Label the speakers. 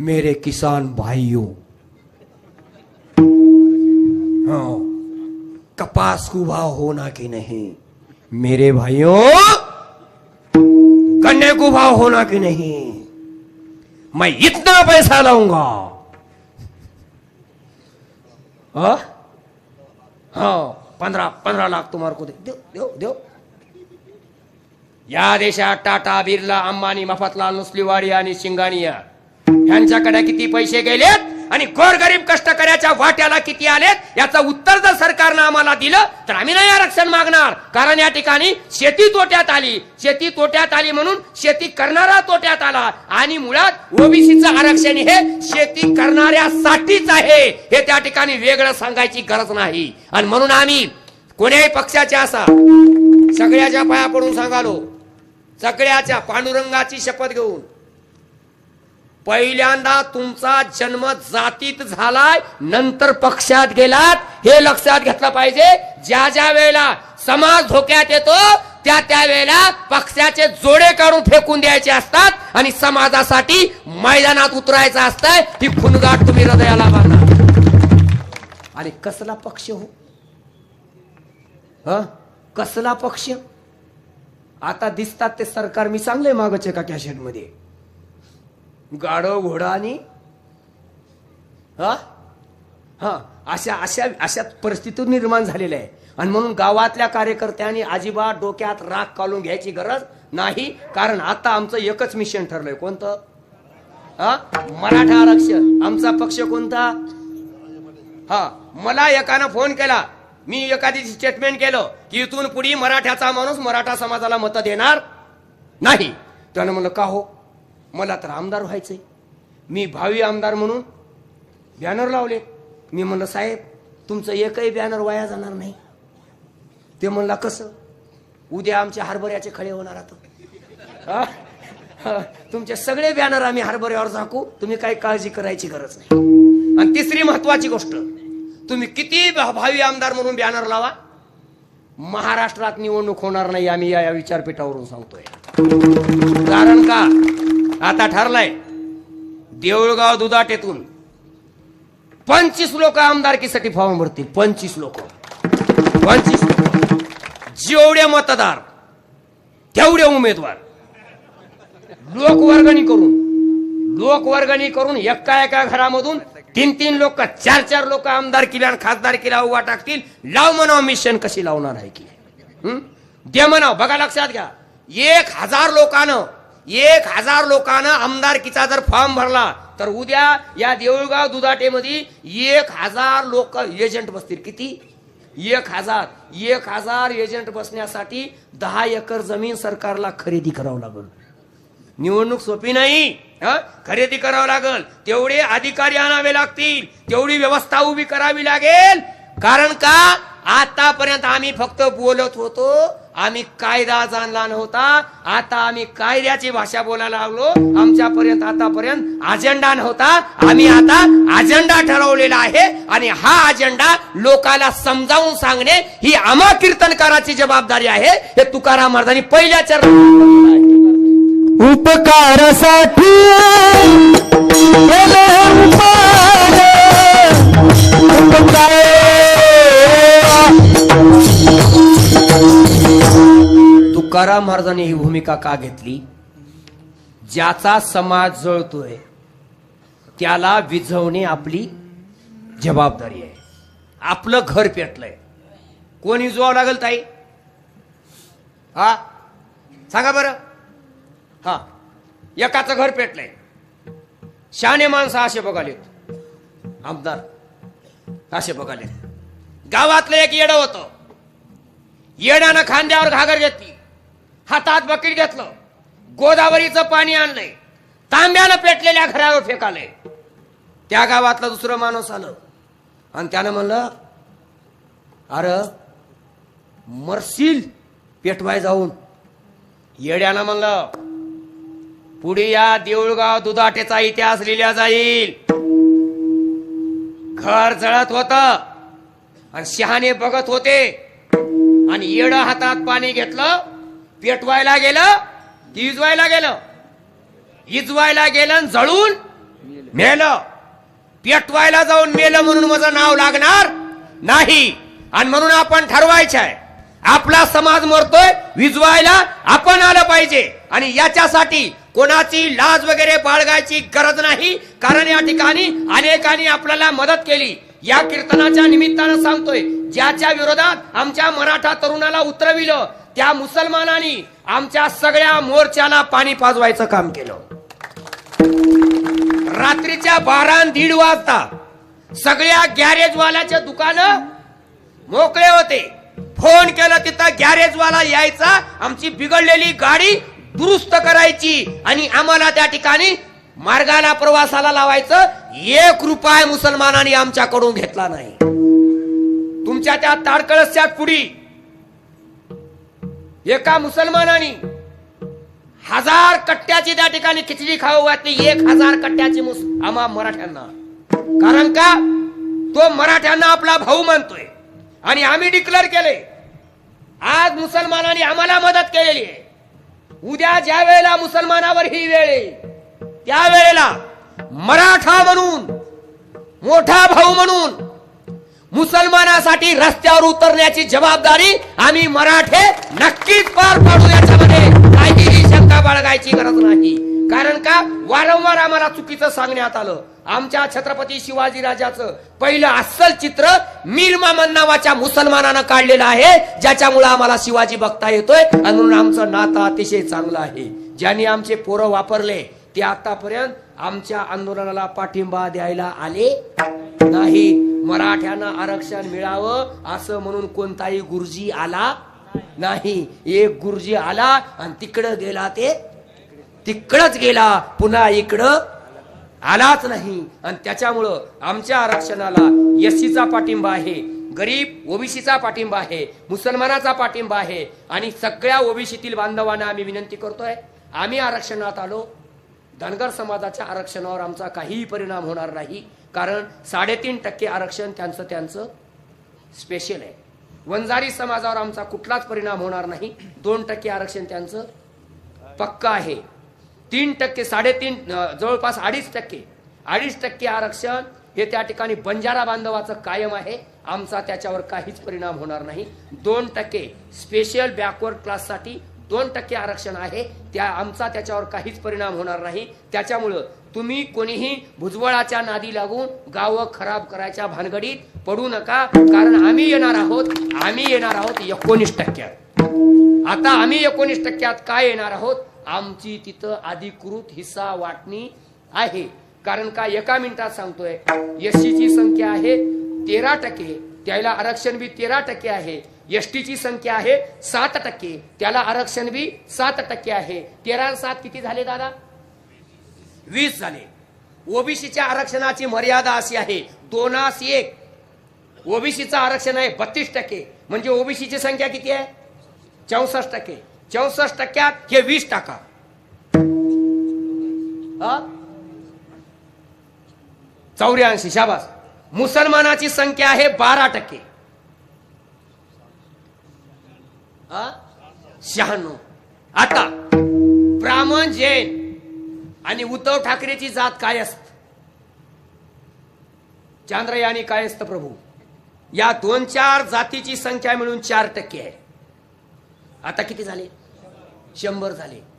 Speaker 1: मेरे किसान भाइयों। हाँ कपास को भाव होना कि नहीं? मेरे भाइयों, गन्ने को भाव होना कि नहीं? मैं इतना पैसा लाऊँगा। हाँ? पंद्रह पंधरा पंधरा लाख तुम्हारे को दे देव देव देव या देशात टाटा, बिर्ला, अंबानी, मफतलाल नुसलीवाडी आणि सिंगानिया यांच्याकडे किती पैसे गेलेत आणि गोरगरीब कष्टकऱ्याच्या वाट्याला किती आलेत याचं उत्तर जर सरकारनं आम्हाला दिलं तर आम्ही नाही आरक्षण मागणार. कारण या ठिकाणी शेती तोट्यात आली. शेती तोट्यात आली म्हणून शेती करणारा तोट्यात आला. आणि मुळात ओबीसीचं आरक्षण हे शेती करणाऱ्यासाठीच आहे. हे त्या ठिकाणी वेगळं सांगायची गरज नाही. आणि म्हणून आम्ही कोण्याही पक्षाचे असा सगळ्याच्या पाया पडून सांगालो सगळ्याच्या पांडुरंगाची शपथ घेऊन. पहिल्यांदा तुमचा जन्म जातीत झालाय नंतर पक्षात गेलात हे लक्षात घेतलं पाहिजे. ज्या ज्या वेळेला समाज धोक्यात येतो त्या त्या वेळेला पक्षाचे जोडे काढून फेकून द्यायचे असतात आणि समाजासाठी मैदानात उतरायचं असतंय ही खुनगाट तुम्ही हृदयाला बांधा आणि कसला पक्ष हो? ह? कसला पक्ष? आता दिसतात ते सरकार. मी चांगले मागचे का कॅशेटमध्ये. गाढव घोडा आणि हा? हा अशा अशा अशा परिस्थिती निर्माण झालेल्या आहे. आणि म्हणून गावातल्या कार्यकर्त्यांनी अजिबात डोक्यात राग काढून घ्यायची गरज नाही कारण आता आमचं एकच मिशन ठरलंय. कोणतं? हा? मराठा आरक्षण. आमचा पक्ष कोणता? हा मला एकानं फोन केला. मी एका दिवशी स्टेटमेंट केलं की इथून पुढे मराठ्याचा माणूस मराठा समाजाला मत देणार नाही. त्यानं म्हणलं का हो? मला तर आमदार व्हायचंय. मी भावी आमदार म्हणून बॅनर लावले. मी म्हणलं साहेब तुमचं एकही बॅनर वाया जाणार नाही. ते म्हणला कसं? उद्या आमच्या हरभऱ्याचे खळे होणार आता. हा? हा. तुमचे सगळे बॅनर आम्ही हरभऱ्यावर झाकू. तुम्ही काही काळजी करायची गरज नाही. आणि तिसरी महत्वाची गोष्ट तुम्ही किती भा- भावी आमदार म्हणून बॅनर लावा. महाराष्ट्रात निवडणूक होणार नाही आम्ही या या विचारपीठावरून सांगतोय. कारण का? आता ठरलंय. देऊळगाव दुधाटेतून पंचवीस लोक आमदारकीसाठी फॉर्म भरतील. पंचवीस लोक. पंचवीस लोक. जेवढे मतदार तेवढे उमेदवार. लोकवर्गणी करून लोकवर्गणी करून एका एका घरामधून तीन तीन लोक चार चार लोक आमदार केल्या आणि खासदार केला उभा टाकतील. लाव म्हणावं मिशन कशी लावणार आहे की? दे म्हणाव. बघा लक्षात घ्या. एक हजार लोकांना एक हजार लोकांना आमदारकीचा जर फॉर्म भरला तर उद्या या देऊळगाव दुधाटेमध्ये एक हजार लोक एजंट बसतील. किती? एक हजार. एक हजार एजंट बसण्यासाठी दहा एकर जमीन सरकारला खरेदी करावं लागल. निवडणूक सोपी नाही खरेदी करावं लागल. तेवढे अधिकारी आणावे लागतील. तेवढी व्यवस्था उभी करावी लागेल. कारण का? आतापर्यंत आम्ही फक्त बोलत होतो आम्ही कायदा जाणला नव्हता आता आम्ही कायद्याची भाषा बोलायला लागलो आमच्यापर्यंत आतापर्यंत अजेंडा नव्हता आम्ही आता अजेंडा ठरवलेला आहे आणि हा अजेंडा लोकाला समजावून सांगणे ही आम्हा कीर्तनकाराची जबाबदारी आहे हे तुकाराम महाराजांनी पहिल्या चरण
Speaker 2: उपकारासाठी उपकार.
Speaker 1: तुकाराम महाराजांनी ही भूमिका का घेतली? ज्याचा समाज जळतोय त्याला विझवणे आपली जबाबदारी आहे. आपलं घर पेटलंय. कोण विजवावं लागेल ताई? हा? सांगा बरं. हा. एकाचं घर पेटलंय. शहाणे माणसं असे बघालेत. आमदार असे बघालेत. गावातलं एक येडं होतं. येड्यानं खांद्यावर घागर घेतली. हातात बकेट घेतलं. गोदावरीचं पाणी आणलंय. तांब्यानं पेटलेल्या घरावर फेकालंय. त्या गावातलं दुसरं माणूस आलं. आणि त्यानं म्हणलं अरे मरशील पेटवाय जाऊन. येड्यानं म्हणलं पुढे या देऊळगाव दुधाटेचा इतिहास लिहिला जाईल. घर जळत होत. आणि शहाणे बघत होते. आणि येड हातात पाणी घेतलं. पेटवायला गेलं की इजवायला गेलं. इजवायला गेलं आणि जळून मेलं. पेटवायला जाऊन मेलं म्हणून माझं नाव लागणार नाही. आणि म्हणून आपण ठरवायचं आहे. आपला समाज मरतोय विजवायला आपण आलं पाहिजे. आणि याच्यासाठी कोणाची लाज वगैरे बाळगायची गरज नाही. कारण या ठिकाणी अनेकांनी आपल्याला मदत केली. या कीर्तनाच्या निमित्तानं सांगतोय ज्याच्या विरोधात आमच्या मराठा तरुणाला उतरविलं त्या मुसलमानांनी आमच्या सगळ्या मोर्चाला पाणी पाजवायचं काम केलं. रात्रीच्या बारा दीड वाजता सगळ्या गॅरेजवाल्याच्या दुकान मोकळे होते. फोन केलं तिथं गॅरेजवाला यायचा आमची बिघडलेली गाडी दुरुस्त करायची आणि आम्हाला त्या ठिकाणी मार्गाला प्रवासाला लावायचं. एक रुपया मुसलमानांनी आमच्याकडून घेतला नाही. तुमच्या त्या ताडकळसच्या पुढी एका मुसलमानानी हजार कट्ट्याची त्या ठिकाणी खिचडी खाऊ घातली एक हजार कट्ट्याची मुस आम्हा मराठ्यांना. कारण का? तो मराठ्यांना आपला भाऊ मानतोय. आणि आम्ही डिक्लेअर केले. आज मुसलमानांनी आम्हाला मदत केलेली आहे. उद्या ज्या वेळेला मुसलमानावर ही वेळ येईल त्यावेळेला मराठा म्हणून मोठा भाऊ म्हणून मुसलमानासाठी रस्त्यावर उतरण्याची जबाबदारी आम्ही मराठे नक्कीच पार पाडू याच्यामध्ये काहीही शंका बाळगायची गरज नाही. कारण का? वारंवार आम्हाला चुकीचं सांगण्यात आलं. आमच्या छत्रपती शिवाजी राजाचं पहिलं अस्सल चित्र मीरमामन नावाच्या मुसलमानानं काढलेलं आहे ज्याच्यामुळे आम्हाला शिवाजी बघता येतोय. म्हणून आमचं नातं अतिशय चांगलं आहे. ज्यांनी आमचे पोरं वापरले ते आतापर्यंत आमच्या आंदोलनाला पाठिंबा द्यायला आले नाही. मराठ्यांना आरक्षण मिळावं असं म्हणून कोणताही गुरुजी आला नाही. एक गुरुजी आला आणि तिकडं गेला ते तिकडच गेला पुन्हा इकडं आलाच नाही. आणि त्याच्यामुळं आमच्या आरक्षणाला एससीचा पाठिंबा आहे गरीब ओबीसीचा पाठिंबा आहे मुसलमानाचा पाठिंबा आहे. आणि सगळ्या ओबीसीतील बांधवांना आम्ही विनंती करतोय आम्ही आरक्षणात आलो. धनगर समाजाच्या आरक्षणावर आमचा काहीही परिणाम होणार नाही. कारण साडेतीन टक्के आरक्षण त्यांचं त्यांचं स्पेशल आहे. वंजारी समाजावर आमचा कुठलाच परिणाम होणार नाही. दोन टक्के आरक्षण त्यांचं पक्का आहे. तीन टक्के साडेतीन जवळपास अडीच टक्के अडीच टक्के आरक्षण हे त्या ठिकाणी बंजारा बांधवाचं कायम आहे. आमचा त्याच्यावर काहीच परिणाम होणार नाही. दोन टक्के स्पेशल बॅकवर्ड क्लाससाठी दोन टक्के आरक्षण आहे त्या आमचा त्याच्यावर काहीच परिणाम होणार नाही. त्याच्यामुळं तुम्ही कोणीही भुजबळाच्या नादी लागून गावं खराब करायच्या भानगडीत पडू नका. कारण आम्ही येणार आहोत आम्ही येणार आहोत एकोणीस टक्क्यात. आता आम्ही एकोणीस टक्क्यात काय येणार आहोत? आमची तिथं अधिकृत हिस्सा वाटणी आहे. कारण का एका मिनिटात सांगतोय एससीची संख्या आहे तेरा टक्के त्याला आरक्षण बी तेरा टक्के आहे. एसटीची संख्या आहे सात टक्के. त्याला आरक्षण बी सात टक्के आहे. तेरा सात किती झाले दादा? वीस झाले. ओबीसीच्या आरक्षणाची मर्यादा अशी आहे. दोनास एक. ओबीसीचं आरक्षण आहे बत्तीस टक्के. म्हणजे ओबीसीची संख्या किती आहे? चौसष्ट टक्के. चौसष्ट टक्क्यात हे वीस टाका. चौऱ्याऐंशी. शाबास. मुसलमानाची संख्या आहे बारा टक्के हा? शहाण्णव. आता ब्राह्मण जैन आणि उद्धव ठाकरेची जात काय असत चांद्रयानी काय असतं प्रभू. या दोन चार जातीची संख्या मिळून चार टक्के आहे. आता किती झाले? शंभर झाले.